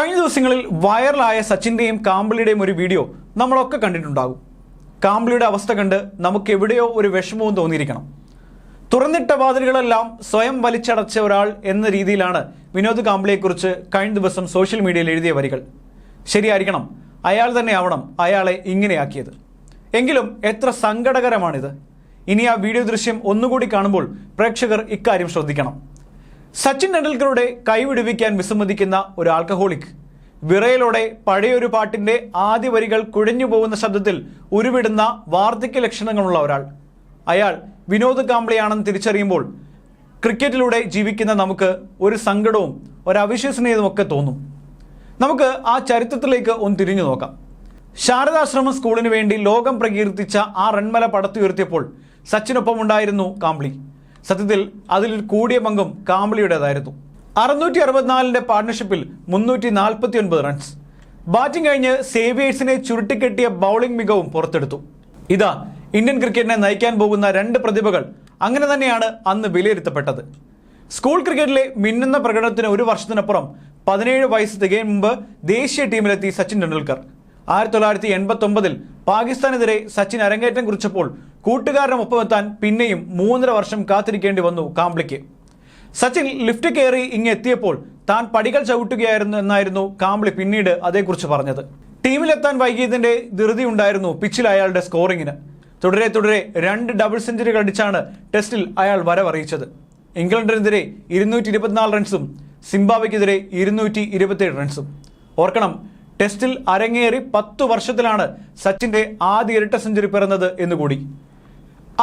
കഴിഞ്ഞ ദിവസങ്ങളിൽ വൈറലായ സച്ചിന്റെയും കാമ്പിളിയുടെയും ഒരു വീഡിയോ നമ്മളൊക്കെ കണ്ടിട്ടുണ്ടാകും. കാമ്പിളിയുടെ അവസ്ഥ കണ്ട് നമുക്ക് എവിടെയോ ഒരു വിഷമവും തോന്നിയിരിക്കണം. തുറന്നിട്ട വാതിലുകളെല്ലാം സ്വയം വലിച്ചടച്ച ഒരാൾ എന്ന രീതിയിലാണ് വിനോദ് കാമ്പിളിയെക്കുറിച്ച് കഴിഞ്ഞ ദിവസം സോഷ്യൽ മീഡിയയിൽ എഴുതിയ വരികൾ. ശരിയായിരിക്കണം അയാൾ തന്നെ ആവണം അയാളെ ഇങ്ങനെയാക്കിയത്. എങ്കിലും എത്ര സങ്കടകരമാണിത്. ഇനി ആ വീഡിയോ ദൃശ്യം ഒന്നുകൂടി കാണുമ്പോൾ പ്രേക്ഷകർ ഇക്കാര്യം ശ്രദ്ധിക്കണം. സച്ചിൻ ടെണ്ടുൽക്കറുടെ കൈവിടുവിക്കാൻ വിസമ്മതിക്കുന്ന ഒരു ആൽക്കഹോളിക്. വിറയലോടെ പഴയൊരു പാട്ടിന്റെ ആദ്യ വരികൾ കുഴഞ്ഞു പോകുന്ന ശബ്ദത്തിൽ ഉരുവിടുന്ന വാർദ്ധക്യ ലക്ഷണങ്ങളുള്ള ഒരാൾ. അയാൾ വിനോദ് കാംബ്ലെയാണെന്ന് തിരിച്ചറിയുമ്പോൾ ക്രിക്കറ്റിലൂടെ ജീവിക്കുന്ന നമുക്ക് ഒരു സങ്കടവും ഒരു അവിശ്വസനീയതും ഒക്കെ തോന്നും. നമുക്ക് ആ ചരിത്രത്തിലേക്ക് ഒന്ന് തിരിഞ്ഞു നോക്കാം. ശാരദാശ്രമം സ്കൂളിന് വേണ്ടി ലോകം പ്രകീർത്തിച്ച ആ റൺമല പടത്തുയർത്തിയപ്പോൾ സച്ചിനൊപ്പമുണ്ടായിരുന്നു കാംബ്ലി. സത്യത്തിൽ അതിൽ കൂടിയ പങ്കും കാംബ്ലിയുടേതായിരുന്നു അറുന്നൂറ്റി അറുപത്തിനാലിന്റെ പാർട്ണർഷിപ്പിൽ മുന്നൂറ്റി നാൽപ്പത്തി ഒൻപത് റൺസ് ബാറ്റിംഗ് കഴിഞ്ഞ് സേവിയേഴ്സിനെ ചുരുട്ടിക്കെട്ടിയ ബൗളിംഗ് മികവും പുറത്തെടുത്തു. ഇതാ ഇന്ത്യൻ ക്രിക്കറ്റിനെ നയിക്കാൻ പോകുന്ന രണ്ട് പ്രതിഭകൾ അങ്ങനെ തന്നെയാണ് അന്ന് വിലയിരുത്തപ്പെട്ടത്. സ്കൂൾ ക്രിക്കറ്റിലെ മിന്നുന്ന പ്രകടനത്തിന് ഒരു വർഷത്തിനപ്പുറം പതിനേഴ് വയസ്സ് തികയും മുമ്പ് ദേശീയ ടീമിലെത്തി സച്ചിൻ ടെണ്ടുൽക്കർ. ആയിരത്തി തൊള്ളായിരത്തി എൺപത്തി ഒമ്പതിൽ പാകിസ്ഥാനെതിരെ സച്ചിൻ അരങ്ങേറ്റം കുറിച്ചപ്പോൾ കൂട്ടുകാരനൊപ്പമെത്താൻ പിന്നെയും മൂന്നര വർഷം കാത്തിരിക്കേണ്ടി വന്നു കാംബ്ലിക്ക് സച്ചിൻ ലിഫ്റ്റ് കയറി ഇങ്ങെത്തിയപ്പോൾ താൻ പടികൾ ചവിട്ടുകയായിരുന്നു എന്നായിരുന്നു കാംബ്ലി പിന്നീട് അതേക്കുറിച്ച് പറഞ്ഞത്. ടീമിലെത്താൻ വൈകിയതിന്റെ ധൃതി ഉണ്ടായിരുന്നു പിച്ചിൽ അയാളുടെ സ്കോറിങ്ങിന് തുടരെ തുടരെ രണ്ട് ഡബിൾ സെഞ്ചുറികൾ അടിച്ചാണ് ടെസ്റ്റിൽ അയാൾ വരവറിയിച്ചത്. ഇംഗ്ലണ്ടിനെതിരെ ഇരുന്നൂറ്റി ഇരുപത്തിനാല് റൺസും സിംബാബ്വയ്ക്കെതിരെ ഇരുന്നൂറ്റി ഇരുപത്തിയേഴ് റൺസും ഓർക്കണം ടെസ്റ്റിൽ അരങ്ങേറി പത്തു വർഷത്തിലാണ് സച്ചിന്റെ ആദ്യ ഇരട്ട സെഞ്ചുറി പിറന്നത് എന്നുകൂടി.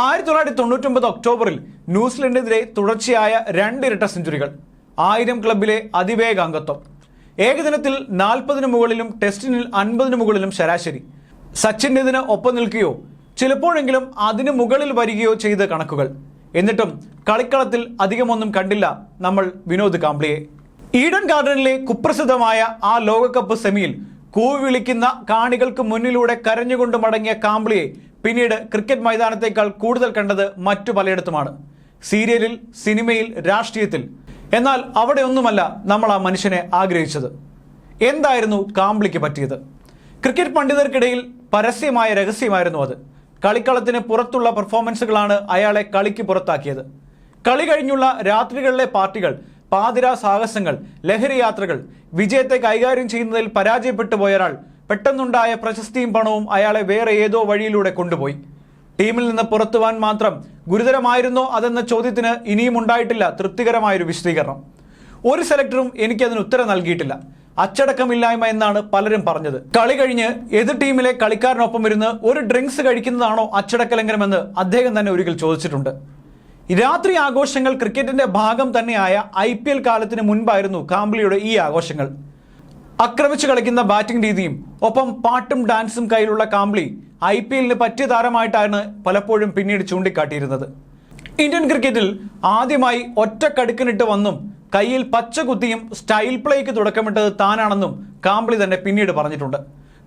ആയിരത്തി തൊള്ളായിരത്തി തൊണ്ണൂറ്റൊമ്പത് ഒക്ടോബറിൽ ന്യൂസിലൻഡിനെതിരെ തുടർച്ചയായ രണ്ടിരട്ട സെഞ്ചുറികൾ ആയിരം ക്ലബിലെ അതിവേഗ അംഗത്വം. ഏകദിനത്തിൽ നാൽപ്പതിന് മുകളിലും ടെസ്റ്റിനിൽ അൻപതിന് മുകളിലും ശരാശരി. സച്ചിന്റെ ഇതിന് ഒപ്പം നിൽക്കുകയോ ചിലപ്പോഴെങ്കിലും അതിന് മുകളിൽ വരികയോ ചെയ്ത കണക്കുകൾ. എന്നിട്ടും കളിക്കളത്തിൽ അധികമൊന്നും കണ്ടില്ല നമ്മൾ വിനോദ് കാംബ്ലിയെ. ഈഡൻ ഗാർഡനിലെ കുപ്രസിദ്ധമായ ആ ലോകകപ്പ് സെമിയിൽ കൂവി വിളിക്കുന്ന കാണികൾക്ക് മുന്നിലൂടെ കരഞ്ഞുകൊണ്ട് മടങ്ങിയ കാംബ്ലിയെ പിന്നീട് ക്രിക്കറ്റ് മൈതാനത്തേക്കാൾ കൂടുതൽ കണ്ടത് മറ്റു പലയിടത്തുമാണ്. സീരിയലിൽ സിനിമയിൽ രാഷ്ട്രീയത്തിൽ. എന്നാൽ അവിടെ ഒന്നുമല്ല നമ്മൾ ആ മനുഷ്യനെ ആഗ്രഹിച്ചത്. എന്തായിരുന്നു കാംബ്ലിക്ക് പറ്റിയത്? ക്രിക്കറ്റ് പണ്ഡിതർക്കിടയിൽ പരസ്യമായ രഹസ്യമായിരുന്നു അത്. കളിക്കളത്തിന് പുറത്തുള്ള പെർഫോമൻസുകളാണ് അയാളെ കളിക്ക് പുറത്താക്കിയത്. കളി കഴിഞ്ഞുള്ള രാത്രികളിലെ പാർട്ടികൾ പാതിരാ സാഹസങ്ങൾ ലഹരി യാത്രകൾ വിജയത്തെ കൈകാര്യം ചെയ്യുന്നതിൽ പരാജയപ്പെട്ടു പോയ ഒരാൾ പെട്ടെന്നുണ്ടായ പ്രശസ്തിയും പണവും അയാളെ വേറെ ഏതോ വഴിയിലൂടെ കൊണ്ടുപോയി. ടീമിൽ നിന്ന് പുറത്തുവാൻ മാത്രം ഗുരുതരമായിരുന്നോ അതെന്ന ചോദ്യത്തിന് ഇനിയും ഉണ്ടായിട്ടില്ല തൃപ്തികരമായൊരു വിശദീകരണം. ഒരു സെലക്ടറും എനിക്കതിന് ഉത്തരം നൽകിയിട്ടില്ല. അച്ചടക്കമില്ലായ്മ എന്നാണ് പലരും പറഞ്ഞത്. കളി കഴിഞ്ഞ് എതിർ ടീമിലെ കളിക്കാരനൊപ്പം ഇരുന്ന് ഒരു ഡ്രിങ്ക്സ് കഴിക്കുന്നതാണോ അച്ചടക്ക ലംഘനമെന്ന് അദ്ദേഹം തന്നെ ഒരിക്കൽ ചോദിച്ചിട്ടുണ്ട്. രാത്രി ആഘോഷങ്ങൾ ക്രിക്കറ്റിന്റെ ഭാഗം തന്നെയായ ഐ പി എൽ കാലത്തിന് മുൻപായിരുന്നു കാംബ്ലിയുടെ ഈ ആഘോഷങ്ങൾ. ആക്രമിച്ച് കളിക്കുന്ന ബാറ്റിംഗ് രീതിയും ഒപ്പം പാട്ടും ഡാൻസും കയ്യിലുള്ള കാംബ്ലി ഐ പി എല്ലിന് പറ്റിയ താരമായിട്ടാണ് പലപ്പോഴും പിന്നീട് ചൂണ്ടിക്കാട്ടിയിരുന്നത്. ഇന്ത്യൻ ക്രിക്കറ്റിൽ ആദ്യമായി ഒറ്റ കടുക്കിനിട്ട് വന്നും കയ്യിൽ പച്ച കുത്തിയും സ്റ്റൈൽ പ്ലേക്ക് തുടക്കമിട്ടത് താനാണെന്നും കാംബ്ലി തന്നെ പിന്നീട് പറഞ്ഞിട്ടുണ്ട്.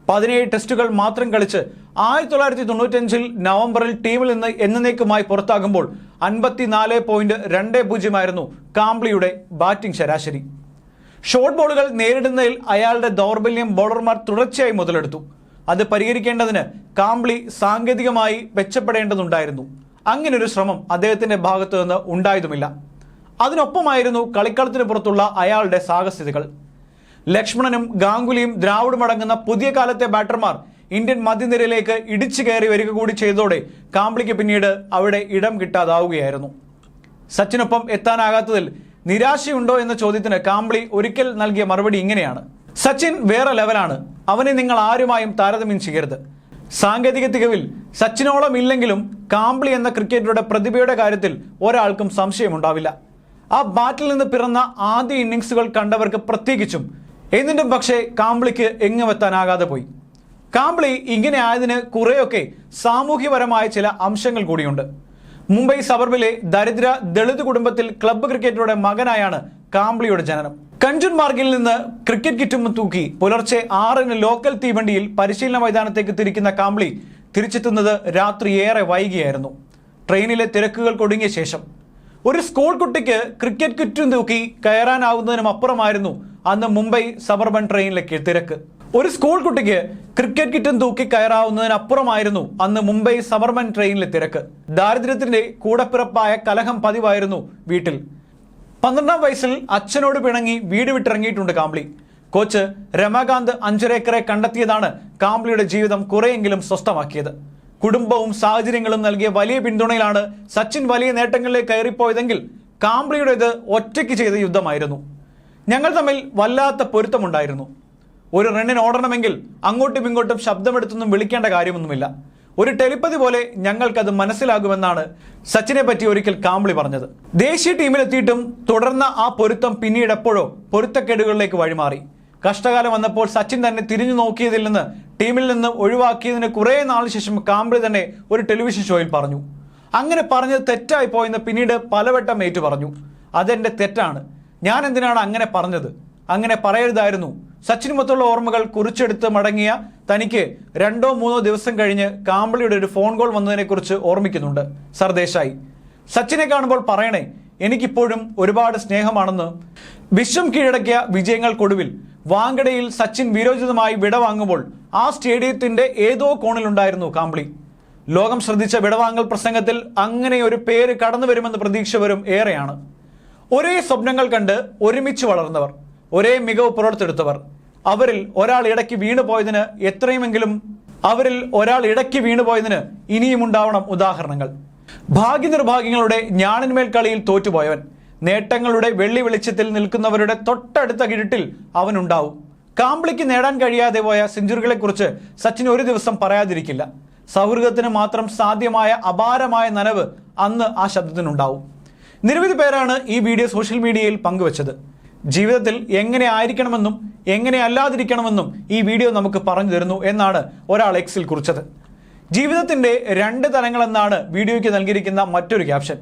പതിനേഴ് ടെസ്റ്റുകൾ മാത്രം കളിച്ച് ആയിരത്തി തൊള്ളായിരത്തി തൊണ്ണൂറ്റഞ്ചിൽ നവംബറിൽ ടീമിൽ നിന്ന് എന്നേക്കുമായി പുറത്താകുമ്പോൾ അൻപത്തിനാല് പോയിന്റ് രണ്ട് പൂജ്യമായിരുന്നു കാംബ്ലിയുടെ ബാറ്റിംഗ് ശരാശരി. ഷോർട്ട് ബോളുകൾ നേരിടുന്നതിൽ അയാളുടെ ദൗർബല്യം ബോളർമാർ തുടർച്ചയായി മുതലെടുത്തു. അത് പരിഹരിക്കേണ്ടതിന് കാംബ്ലി സാങ്കേതികമായി മെച്ചപ്പെടേണ്ടതുണ്ടായിരുന്നു. അങ്ങനൊരു ശ്രമം അദ്ദേഹത്തിന്റെ ഭാഗത്തു നിന്ന് ഉണ്ടായതുമില്ല. അതിനൊപ്പമായിരുന്നു കളിക്കളത്തിന് പുറത്തുള്ള അയാളുടെ സാഹസികതകൾ ലക്ഷ്മണനും ഗാംഗുലിയും ദ്രാവിഡും അടങ്ങുന്ന പുതിയ കാലത്തെ ബാറ്റർമാർ ഇന്ത്യൻ മധ്യനിരയിലേക്ക് ഇടിച്ചു കയറി വരിക കൂടി ചെയ്തതോടെ കാംബ്ലിക്ക് പിന്നീട് അവിടെ ഇടം കിട്ടാതാവുകയായിരുന്നു. സച്ചിനൊപ്പം എത്താനാകാത്തതിൽ നിരാശയുണ്ടോ എന്ന ചോദ്യത്തിന് കാംബ്ലി ഒരിക്കൽ നൽകിയ മറുപടി ഇങ്ങനെയാണ്. സച്ചിൻ വേറെ ലെവലാണ്. അവനെ നിങ്ങൾ ആരുമായും താരതമ്യം ചെയ്യരുത്. സാങ്കേതിക തികവിൽ സച്ചിനോളം ഇല്ലെങ്കിലും കാംബ്ലി എന്ന ക്രിക്കറ്ററുടെ പ്രതിഭയുടെ കാര്യത്തിൽ ഒരാൾക്കും സംശയമുണ്ടാവില്ല. ആ ബാറ്റിൽ നിന്ന് പിറന്ന ആദ്യ ഇന്നിങ്സുകൾ കണ്ടവർക്ക് പ്രത്യേകിച്ചും. എന്നിട്ടും പക്ഷേ കാംബ്ലിക്ക് എങ്ങുമെത്താനാകാതെ പോയി. കാംബ്ലി ഇങ്ങനെ ആയതിന് കുറേയൊക്കെ സാമൂഹ്യപരമായ ചില അംശങ്ങൾ കൂടിയുണ്ട്. മുംബൈ സബർബിലെ ദരിദ്ര ദളിത് കുടുംബത്തിൽ ക്ലബ്ബ് ക്രിക്കറ്ററുടെ മകനായാണ് കാംബ്ലിയുടെ ജനനം. കഞ്ചുൻമാർഗിൽ നിന്ന് ക്രിക്കറ്റ് കിറ്റും തൂക്കി പുലർച്ചെ ആറിന് ലോക്കൽ തീവണ്ടിയിൽ പരിശീലന മൈതാനത്തേക്ക് തിരിക്കുന്ന കാംബ്ലി തിരിച്ചെത്തുന്നത് രാത്രി ഏറെ വൈകിയായിരുന്നു. ട്രെയിനിലെ തിരക്കുകൾ ഒടുങ്ങിയ ശേഷം. ഒരു സ്കൂൾ കുട്ടിക്ക് ക്രിക്കറ്റ് കിറ്റും തൂക്കി കയറാനാവുന്നതിനും അപ്പുറമായിരുന്നു അന്ന് മുംബൈ സബർബൻ ട്രെയിനിലേക്ക് തിരക്ക്. ഒരു സ്കൂൾ കുട്ടിക്ക് ക്രിക്കറ്റ് കിറ്റും തൂക്കി കയറാവുന്നതിനപ്പുറമായിരുന്നു അന്ന് മുംബൈ സബർമൻ ട്രെയിനിലെ തിരക്ക്. ദാരിദ്ര്യത്തിന്റെ കൂടപ്പിറപ്പായ കലഹം പതിവായിരുന്നു വീട്ടിൽ. പന്ത്രണ്ടാം വയസ്സിൽ അച്ഛനോട് പിണങ്ങി വീട് വിട്ടിറങ്ങിയിട്ടുണ്ട് കാംബ്ലി. കോച്ച് രമാകാന്ത് അഞ്ചരേക്കറെ കണ്ടെത്തിയതാണ് കാംബ്ലിയുടെ ജീവിതം കുറെയെങ്കിലും സ്വസ്ഥമാക്കിയത്. കുടുംബവും സാഹചര്യങ്ങളും നൽകിയ വലിയ പിന്തുണയിലാണ് സച്ചിൻ വലിയ നേട്ടങ്ങളിലേക്ക് കയറിപ്പോയതെങ്കിൽ കാംബ്ലിയുടേത് ഒറ്റയ്ക്ക് ചെയ്ത യുദ്ധമായിരുന്നു. ഞങ്ങൾ തമ്മിൽ വല്ലാത്ത പൊരുത്തമുണ്ടായിരുന്നു. ഒരു റണ്ണിന് ഓടണമെങ്കിൽ അങ്ങോട്ടും ഇങ്ങോട്ടും ശബ്ദമെടുത്തൊന്നും വിളിക്കേണ്ട കാര്യമൊന്നുമില്ല. ഒരു ടെലിപ്പതി പോലെ ഞങ്ങൾക്കത് മനസ്സിലാകുമെന്നാണ് സച്ചിനെ പറ്റി ഒരിക്കൽ കാംബ്ലി പറഞ്ഞത്. ദേശീയ ടീമിലെത്തിയിട്ടും തുടർന്ന ആ പൊരുത്തം പിന്നീട് എപ്പോഴോ പൊരുത്തക്കേടുകളിലേക്ക് വഴിമാറി. കഷ്ടകാലം വന്നപ്പോൾ സച്ചിൻ തന്നെ തിരിഞ്ഞു നോക്കിയതിൽ നിന്ന് ടീമിൽ നിന്ന് ഒഴിവാക്കിയതിന് കുറേ നാളിന് ശേഷം കാംബ്ലി തന്നെ ഒരു ടെലിവിഷൻ ഷോയിൽ പറഞ്ഞു. അങ്ങനെ പറഞ്ഞത് തെറ്റായി പോയെന്ന് പിന്നീട് പലവട്ടം ഏറ്റു പറഞ്ഞു. അതെന്റെ തെറ്റാണ്. ഞാൻ എന്തിനാണ് അങ്ങനെ പറഞ്ഞത്? അങ്ങനെ പറയരുതായിരുന്നു. സച്ചിനുമൊത്തുള്ള ഓർമ്മകൾ കുറിച്ചെടുത്ത് മടങ്ങിയ തനിക്ക് രണ്ടോ മൂന്നോ ദിവസം കഴിഞ്ഞ് കാംബ്ലിയുടെ ഒരു ഫോൺ കോൾ വന്നതിനെക്കുറിച്ച് ഓർമ്മിക്കുന്നുണ്ട്. സർദേശായി സച്ചിനെ കാണുമ്പോൾ പറയണേ എനിക്കിപ്പോഴും ഒരുപാട് സ്നേഹമാണെന്ന്. വിശ്വം കീഴടക്കിയ വിജയങ്ങൾക്കൊടുവിൽ വാങ്കടയിൽ സച്ചിൻ വീരോചിതമായി വിടവാങ്ങുമ്പോൾ ആ സ്റ്റേഡിയത്തിന്റെ ഏതോ കോണിലുണ്ടായിരുന്നു കാംബ്ലി ലോകം ശ്രദ്ധിച്ച വിടവാങ്ങൽ പ്രസംഗത്തിൽ അങ്ങനെ ഒരു പേര് കടന്നു വരുമെന്ന് പ്രതീക്ഷ വരും ഏറെയാണ്. ഒരേ സ്വപ്നങ്ങൾ കണ്ട് ഒരുമിച്ച് വളർന്നവർ. ഒരേ മികവ് പുറത്തെടുത്തവർ. അവരിൽ ഒരാൾ ഇടയ്ക്ക് വീണുപോയതിന് എത്രയുമെങ്കിലും അവരിൽ ഒരാൾ ഇടയ്ക്ക് വീണുപോയതിന് ഇനിയും ഉണ്ടാവണം ഉദാഹരണങ്ങൾ. ഭാഗ്യ നിർഭാഗ്യങ്ങളുടെ ഞാണിന്മേൽ കളിയിൽ തോറ്റുപോയവൻ നേട്ടങ്ങളുടെ വെള്ളി വെളിച്ചത്തിൽ നിൽക്കുന്നവരുടെ തൊട്ടടുത്ത കിഴിട്ടിൽ അവനുണ്ടാവും. കാംബ്ലിക്ക് നേടാൻ കഴിയാതെ പോയ സെഞ്ചുറികളെക്കുറിച്ച് സച്ചിൻ ഒരു ദിവസം പറയാതിരിക്കില്ല. സൗഹൃദത്തിന് മാത്രം സാധ്യമായ അപാരമായ നനവ് അന്ന് ആ ശബ്ദത്തിനുണ്ടാവും. നിരവധി പേരാണ് ഈ വീഡിയോ സോഷ്യൽ മീഡിയയിൽ പങ്കുവച്ചത്. ജീവിതത്തിൽ എങ്ങനെ ആയിരിക്കണമെന്നും എങ്ങനെ അല്ലാതിരിക്കണമെന്നും ഈ വീഡിയോ നമുക്ക് പറഞ്ഞു തരുന്നു എന്നാണ് ഒരാൾ എക്സിൽ കുറിച്ചത്. ജീവിതത്തിന്റെ രണ്ട് തലങ്ങളെന്നാണ് വീഡിയോയ്ക്ക് നൽകിയിരിക്കുന്ന മറ്റൊരു ക്യാപ്ഷൻ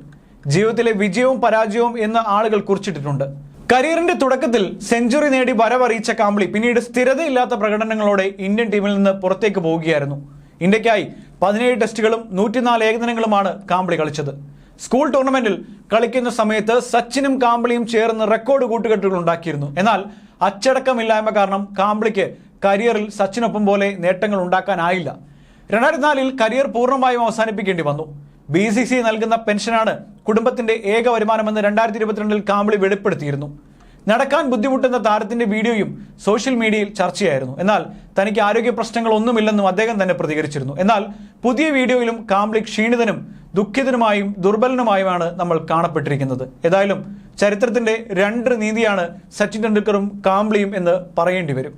ജീവിതത്തിലെ വിജയവും പരാജയവും എന്ന് ആളുകൾ കുറിച്ചിട്ടിട്ടുണ്ട്. കരിയറിന്റെ തുടക്കത്തിൽ സെഞ്ചുറി നേടി വരവറിയിച്ച കാംബ്ലി പിന്നീട് സ്ഥിരതയില്ലാത്ത പ്രകടനങ്ങളോടെ ഇന്ത്യൻ ടീമിൽ നിന്ന് പുറത്തേക്ക് പോവുകയായിരുന്നു. ഇന്ത്യക്കായി പതിനേഴ് ടെസ്റ്റുകളും നൂറ്റിനാല് ഏകദിനങ്ങളുമാണ് കാംബ്ലി കളിച്ചത്. സ്കൂൾ ടൂർണമെന്റിൽ കളിക്കുന്ന സമയത്ത് സച്ചിനും കാംബ്ലിയും ചേർന്ന് റെക്കോർഡ് കൂട്ടുകെട്ടുകൾ ഉണ്ടാക്കിയിരുന്നു. എന്നാൽ അച്ചടക്കമില്ലായ്മ കാരണം കാംബ്ലിക്ക് കരിയറിൽ സച്ചിനൊപ്പം പോലെ നേട്ടങ്ങൾ ഉണ്ടാക്കാനായില്ല. രണ്ടായിരത്തി നാലിൽ കരിയർ പൂർണമായും അവസാനിപ്പിക്കേണ്ടി വന്നു. ബി നൽകുന്ന പെൻഷനാണ് കുടുംബത്തിന്റെ ഏക വരുമാനമെന്ന് രണ്ടായിരത്തി ഇരുപത്തിരണ്ടിൽ കാംബ്ലി വെളിപ്പെടുത്തിയിരുന്നു. നടക്കാൻ ബുദ്ധിമുട്ടുന്ന താരത്തിന്റെ വീഡിയോയും സോഷ്യൽ മീഡിയയിൽ ചർച്ചയായിരുന്നു. എന്നാൽ തനിക്ക് ആരോഗ്യ പ്രശ്നങ്ങളൊന്നുമില്ലെന്നും അദ്ദേഹം തന്നെ പ്രതികരിച്ചിരുന്നു. എന്നാൽ പുതിയ വീഡിയോയിലും കാംബ്ലി ക്ഷീണിതനും ദുഃഖിതനുമായും ദുർബലനുമായുമാണ് നമ്മൾ കാണപ്പെട്ടിരിക്കുന്നത്. ഏതായാലും ചരിത്രത്തിന്റെ രണ്ട് നീതിയാണ് സച്ചിൻ ടെണ്ടുൽക്കറും കാംബ്ലിയും എന്ന് പറയേണ്ടി വരും.